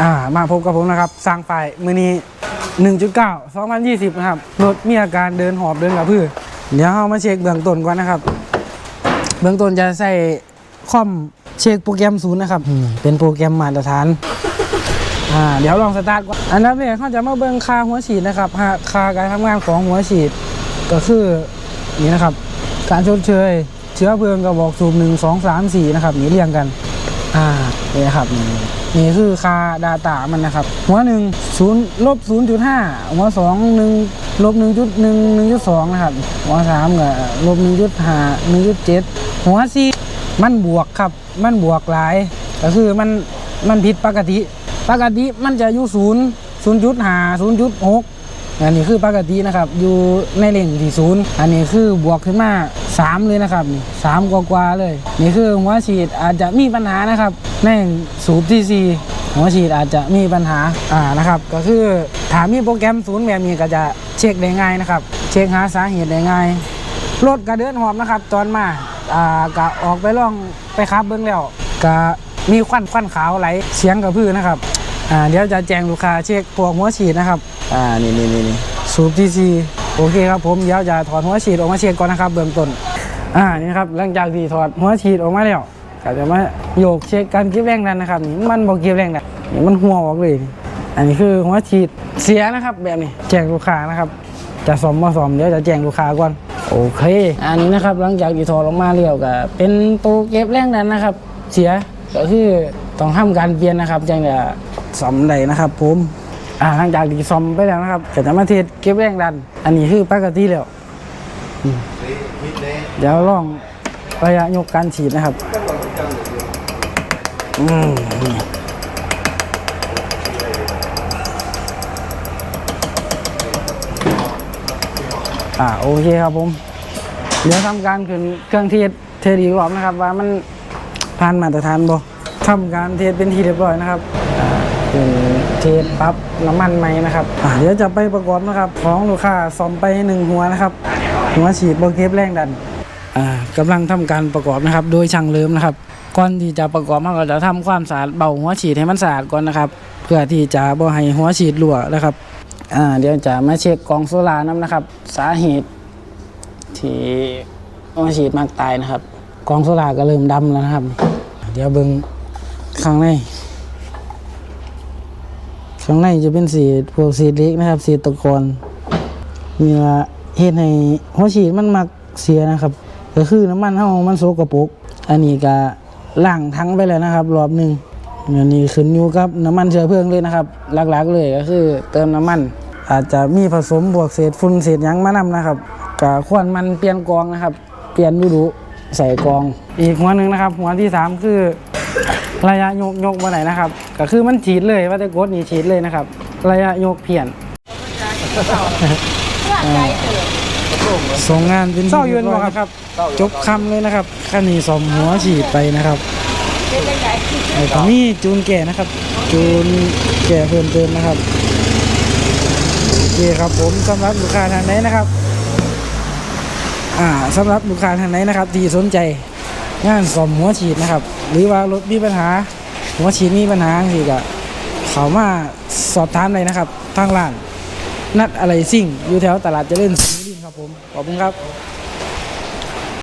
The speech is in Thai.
อ่ามาพบกับผมนะครับ สร้างไฟมือนี้ 1.9 2020 นะครับ รถมีอาการเดินหอบเดินกระพือเดี๋ยวเรามาเช็คเบื้องต้นก่อนนะครับ เบื้องต้นจะใส่คอมเช็คโปรแกรมศูนย์นะครับ เป็นโปรแกรมมาตรฐาน อ่า เดี๋ยวลองสตาร์ทก่อน อันดับแรกเขาจะมาเบิ่งค่าหัวฉีดนะครับค่าการทำงานของหัวฉีด ก็คือนี่นะครับ การชดเชย เชื้อเพลิงกระบอกสูบหนึ่งสองสามสี่นะครับนี่เรียงกัน อ่านี่นะครับนี่นี่คือค่า Data มันนะครับ หัวหนึ่งศูนย์ลบศูนย์จุดห้าหัวสองหนึ่งลบหนึ่งจุดหนึ่งหนึ่งจุดสองนะครับ หัวสามก็ลบหนึ่งจุดห้าหนึ่งจุดเจ็ดหัวสี่มันบวกครับ มันบวกหลาย ก็คือมันมันผิดปกติ ปกติมันจะอยู่ศูนย์ศูนย์จุดห้าศูนย์จุดหก อันนี้คือปกตินะครับ อยู่ในเลนที่ศูนย์อันนี้คือบวกขึ้นมา3เลยนะครับนี่สามกว่าๆเลย นี่คือหัวฉีดอาจจะมีปัญหานะครับ ในสูบที่สี่หัวฉีดอาจจะมีปัญหาอ่านะครับก็คือถามมีโปรแกรมศูนย์แบบนี้ก็จะเช็คได้ง่ายนะครับ เช็คหาสาเหตุได้ง่ายรถกระเดินหอบนะครับตอนมาอ่ากะออกไปล่องไปขับเบิ้องแล้วก็มีควันควันขาวไหลเสียงกระพือนะครับอ่าเดี๋ยวจะแจ้งลูกค้าเช็คพวกหัวฉีดนะครับ อ่านี่นี่นี่สูบทีซีโอเคครับผมเดี๋ยวจะถอดหัวฉีดออกมาเช็คก่อนนะครับ เบื้องต้นอ่านี่ครับหลังจากที่ถอดหัวฉีดออกมาแล้วก็จะมาโยกเช็คการเก็บแรงดันนะครับนี่มันบอกเก็บแรงดันนี่มันหัวออกเลย อันนี้คือหัวฉีดเสียนะครับ แบบนี้แจ้งลูกค้านะครับ จะซ่อมมาซ่อมเดี๋ยวจะแจ้งลูกค้าก่อนโอเค อันนี้นะครับหลังจากที่ถอดออกมาแล้วก็เป็นตัวเก็บแรงดันนะครับ เสียก็คือต้องทำการเปลี่ยนนะครับจังจะซ่อมได้นะครับผม หลังจากที่ซ่อมไปแล้วนะครับก็จะมาเทสเก็บแรงดัน อันนี้คือปกติแล้วเดี๋ยวลองระยะยกการฉีดนะครับอืมอ่าโอเคครับผม เดี๋ยวทำการขึ้นเครื่องเทสเทสอีกรอบนะครับ ว่ามันผ่านมาตรฐานบ่ทำการเทสเป็นที่เรียบร้อยนะครับ เป็นเทสปั๊บน้ำมันไหมนะครับเดี๋ยวจะไปประกอบนะครับของลูกค้าซ่อมไปหนึ่งหัวนะครับ หัวฉีดโบเก็บแรงดันอ่ากำลังทำการประกอบนะครับ โดยช่างเลิมนะครับ ก่อนที่จะประกอบเราก็จะทำความสะอาดเบาหัวฉีดให้มันสะอาดก่อนนะครับ เพื่อที่จะบ่ให้หัวฉีดรั่วนะครับเดี๋ยวจะมาเช็คกล่องโซลาร์น้ำนะครับ สาเหตุที่เอามาฉีดมากตายนะครับ กองโซลาร์ก็เริ่มดำแล้วนะครับ เดี๋ยวเบิ่งข้างใน ข้างในจะเป็นสีพวกสีเล็กนะครับสีตะกอนมีละเฮ็ดให้หัวฉีดมันมักเสียนะครับ ก็คือน้ำมันเฮามันโสกระปรกอันนี้ก็ล้างทั้งไปแล้วนะครับ รอบหนึ่งอันนี้ขึ้นอยู่กับน้ำมันเชื้อเพลิงเลยนะครับ หลักๆเลยก็คือเติมน้ำมัน อาจจะมีผสมบวกเศษฝุ่นเศษยังมานำนะครับก็ควรมันเปลี่ยนกองนะครับ เปลี่ยนดูดูใส่กอง อีกหัวหนึ่งนะครับ หัวที่สามคือ ระยะยกยกมาไหนนะครับ ก็คือมันฉีดเลยว่าแต่กดนี่ฉีดเลยนะครับ ระยะยกเพียนส่งงานเป็นเศร้ายืนบ่ครับ จบคำเลยนะครับคันนี้สมหัวฉีดไปนะครับไอ้ตัวนี้จูนแก่นะครับ จูนแก่เพิ่มเติมนะครับโอเคครับผมสำหรับลูกค้าทางไหนนะครับ อ่าสำหรับลูกค้าทางไหนนะครับที่สนใจ งานสมหัวฉีดนะครับ หรือว่ารถมีปัญหา หัวฉีดมีปัญหาสิก็เขามาสอบถามเลยนะครับทางร้าน นัดอะไรสิ่งอยู่แถวตลาดเจริญสุรินทร์ครับผมขอบคุณครับ